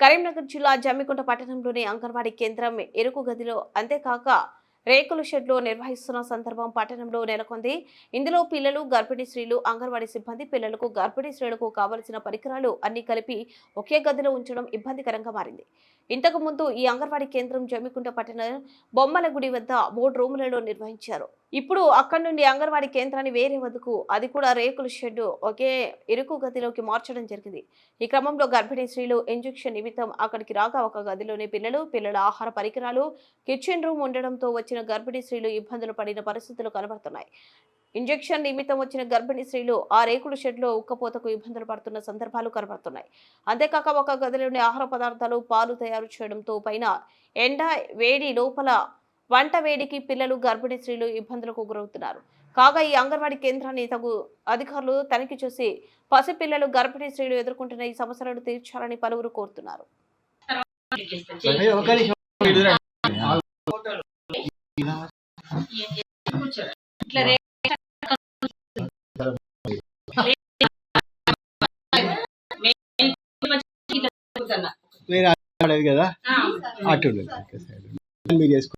కరీంనగర్ జిల్లా జమ్మికుంట పట్టణంలోని అంగన్వాడీ కేంద్రం ఎరుకు గదిలో అంతేకాక రేకుల షెడ్లో నిర్వహిస్తున్న సందర్భం పట్టణంలో నెలకొంది. ఇందులో పిల్లలు గర్భిణీ స్త్రీలు అంగన్వాడీ సిబ్బంది పిల్లలకు గర్భిణీ స్త్రీలకు కావలసిన పరికరాలు అన్ని కలిపి ఒకే గదిలో ఉంచడం ఇబ్బందికరంగా మారింది. ఇంతకు ముందు ఈ అంగన్వాడీ కేంద్రం జమ్మికుంట పట్టణ బొమ్మల గుడి వద్ద మూడు రూములలో నిర్వహించారు. ఇప్పుడు అక్కడి నుండి అంగన్వాడీ కేంద్రాన్ని వేరే వద్దకు అది కూడా రేకుల షెడ్ ఒకే ఇరుకు గదిలోకి మార్చడం జరిగింది. ఈ క్రమంలో గర్భిణీ స్త్రీలు ఇంజెక్షన్ నిమిత్తం అక్కడికి రాగా ఒక గదిలోనే పిల్లలు పిల్లల ఆహార పరికరాలు కిచెన్ రూమ్ ఉండడంతో వచ్చిన గర్భిణీ స్త్రీలు ఇబ్బందులు పడిన పరిస్థితులు కనబడుతున్నాయి. ఇంజెక్షన్ నిమిత్తం వచ్చిన గర్భిణీ స్త్రీలు ఆ రేకుల షెడ్లో ఉక్కపోతకు ఇబ్బందులు పడుతున్న సందర్భాలు కనబడుతున్నాయి. అంతేకాక ఒక గదిలోని ఆహార పదార్థాలు పాలు తయారు చేయడంతో పైన ఎండ వేడి లోపల వంట వేడికి పిల్లలు గర్భిణీ స్త్రీలు ఇబ్బందులకు గురవుతున్నారు. కాగా ఈ అంగన్వాడీ కేంద్రాన్ని తగు అధికారులు తనిఖీ చేసి పసిపిల్లలు గర్భిణీ స్త్రీలు ఎదుర్కొంటున్న ఈ సమస్యలను తీర్చాలని పలువురు కోరుతున్నారు. మీరు కదా? అటు వాళ్ళు-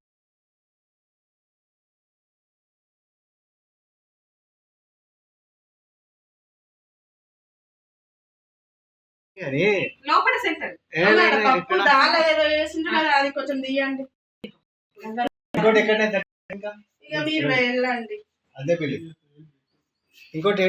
లోపల సెంటర్. పప్పు దాల్ ఏదో కదా అది కొంచెం తీయండి. ఇంకోటి ఇక మీరు వెళ్ళండి. అదే పెళ్ళి. ఇంకోటి